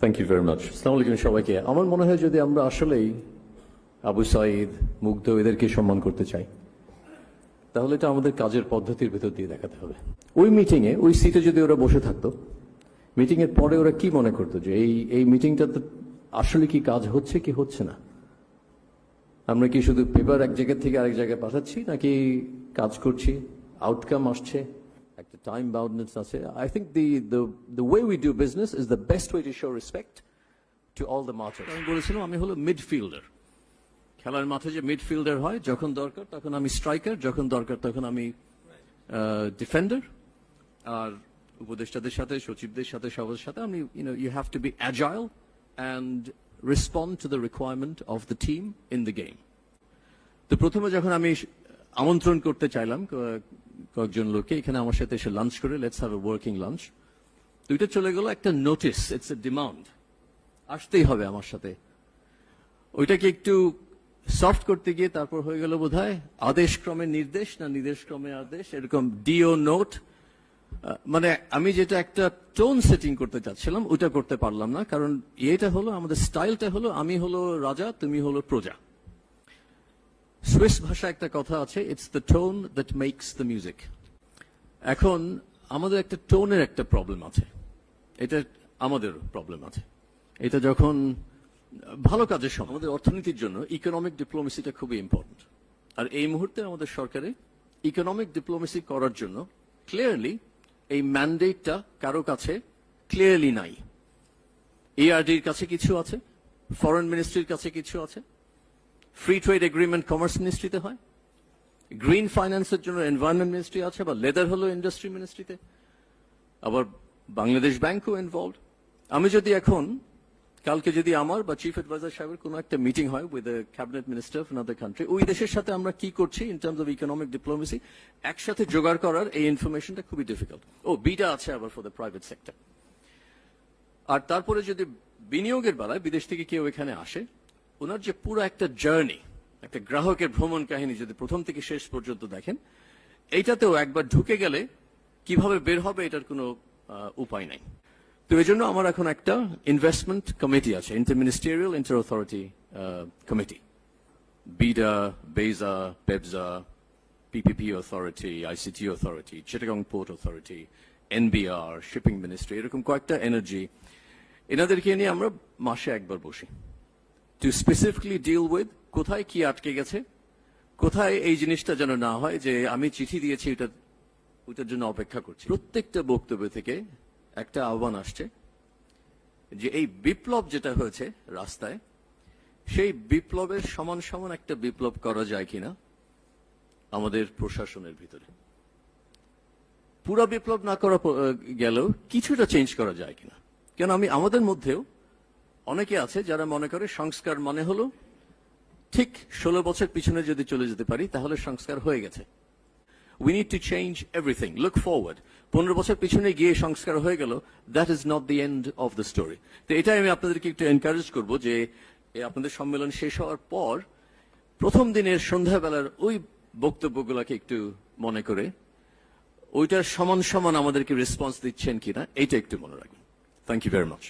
Thank you আসসালামু আলাইকুম সবাইকে। আমার মনে হয় যদি আমরা আসলেই আবু সাইদ, মুগ্ধ, এদেরকে সম্মান করতে চাই, তাহলে এটা আমাদের কাজের পদ্ধতির ভেতর দিয়ে দেখাতে হবে। ওই মিটিংয়ে ওই সিটে যদি ওরা বসে থাকতো মিটিং এর পরে ওরা কি মনে করতো যে এই এই মিটিংটাতে আসলে কি কাজ হচ্ছে কি হচ্ছে না? আমরা কি শুধু পেপার এক জায়গা থেকে আরেক জায়গায় পাঠাচ্ছি নাকি কাজ করছি আউটকাম আসছে? একটা টাইম বাউন্ডনেস আছে I think the the way we do business is the best way to show respect to all the march আমি বলেছিলাম, আমি হলো মিডফিল্ডার খেলার মাঠে যে মিডফিল্ডার হয়, যখন দরকার তখন আমি স্ট্রাইকার যখন দরকার তখন আমি ডিফেন্ডার আর উপদেষ্টাদের সাথে, সচিবদের সাথে সবার সাথে আমি you know you have to be agile and respond to the requirement of the team in the game তো প্রথমে যখন আমি আমন্ত্রণ করতে চাইলাম ক- কয়েকজন লোককে এখানে আমার সাথে এসে লাঞ্চ করে let's have a working lunch তো এটা চলে গেল একটা নোটিস ইটস এ ডিমান্ড আসতেই হবে আমার সাথে। ওইটাকে একটু সফট করতে গিয়ে তারপর হয়ে গেল বোধ হয় আদেশ ক্রমে নির্দেশ না নির্দেশ ক্রমে আদেশ, এরকম ডিও নোট মানে আমি যেটা একটা টোন সেটিং করতে চাচ্ছিলাম ওটা করতে পারলাম না, কারণ এটা হলো, আমাদের স্টাইলটা হলো, আমি হলো রাজা, তুমি হলো প্রজা। সুইস ভাষা একটা কথা আছে it's the tone that makes the music এখন আমাদের একটা টোনের একটা প্রবলেম আছে। এটা আমাদের প্রবলেম আছে। এটা যখন ভালো কাজের সময়, আমাদের অর্থনীতির জন্য ইকোনমিক ডিপ্লোমেসিটা খুবই ইম্পর্টেন্ট আর এই মুহূর্তে আমাদের সরকারে ইকোনমিক ডিপ্লোমেসি করার জন্য ক্লিয়ারলি এই ম্যান্ডেটটা কারও কাছে ক্লিয়ারলি নাই। এআরডির কাছে কিছু আছে ফরেন মিনিস্ট্রির কাছে কিছু আছে ফ্রি ট্রেড এগ্রিমেন্ট কমার্স মিনিস্ট্রিতে হয়? গ্রিন ফাইন্যান্সের জন্য এনভায়রনমেন্ট মিনিস্ট্রি আছে বা লেদার হলো ইন্ডাস্ট্রি মিনিস্ট্রিতে আবার বাংলাদেশ ব্যাংকও ইনভলভ আমি যদি এখন, কালকে যদি আমার বা চিফ অ্যাডভাইজার সাহেবের কোনো একটা মিটিং হয় with cabinet minister of another country ওই দেশের সাথে আমরা কি করছি in terms of economic diplomacy একসাথে জোগাড় করার এই ইনফরমেশনটা খুবই ডিফিকাল্ট ও বিটা আছে আবার ফর দ্য প্রাইভেট সেক্টর আর তারপরে যদি বিনিয়োগের বেলায় বিদেশ থেকে কেউ এখানে আসে ওনার যে পুরো একটা জার্নি একটা গ্রাহকের ভ্রমণ কাহিনী যদি প্রথম থেকে শেষ পর্যন্ত দেখেন এইটাতেও একবার ঢুকে গেলে কীভাবে বের হবে এটার কোনো উপায় নাই। তো এই জন্য আমার এখন একটা ইনভেস্টমেন্ট কমিটি আছে inter ministerial inter authority committee BIDA BEZA BEPZA PPP অথরিটি ICT authority, Chittagong Port authority, NBR, shipping ministry এরকম কয়েকটা এনার্জি এনাদেরকে নিয়ে আমরা মাসে একবার বসি। টু স্পেসিফিকলি ডিল উইথ কোথায় কি আটকে গেছে, কোথায় এই জিনিসটা যেন না হয় যে আমি চিঠি দিয়েছি এটা, ওটার জন্য অপেক্ষা করছি। প্রত্যেকটা বক্তব্য থেকে একটা আহ্বান আসছে যে এই বিপ্লব যেটা হয়েছে রাস্তায়, সেই বিপ্লবের সমান সমান একটা বিপ্লব করা যায় কিনা আমাদের প্রশাসনের ভিতরে। পুরো বিপ্লব না করা গেলেও কিছুটা চেঞ্জ করা যায় কিনা। কেন আমি আমাদের মধ্যেও অনেকে আছে যারা মনে করে সংস্কার মানে হলো, ঠিক ষোলো বছর পিছনে যদি চলে যেতে পারি, তাহলে সংস্কার হয়ে গেছে। We need to change everything look forward পনেরো বছর পিছনে গিয়ে সংস্কার হয়ে গেল that is not the end of the story তো এটাই আমি আপনাদেরকে একটু এনকারেজ করব যে আপনাদের সম্মেলন শেষ হওয়ার পর, প্রথম দিনের সন্ধ্যাবেলার ওই বক্তব্যগুলোকে একটু মনে করে, ওইটার সমান সমান আমাদেরকে রেসপন্স দিচ্ছেন কিনা, এইটা একটু মনে রাখবেন। Thank you very much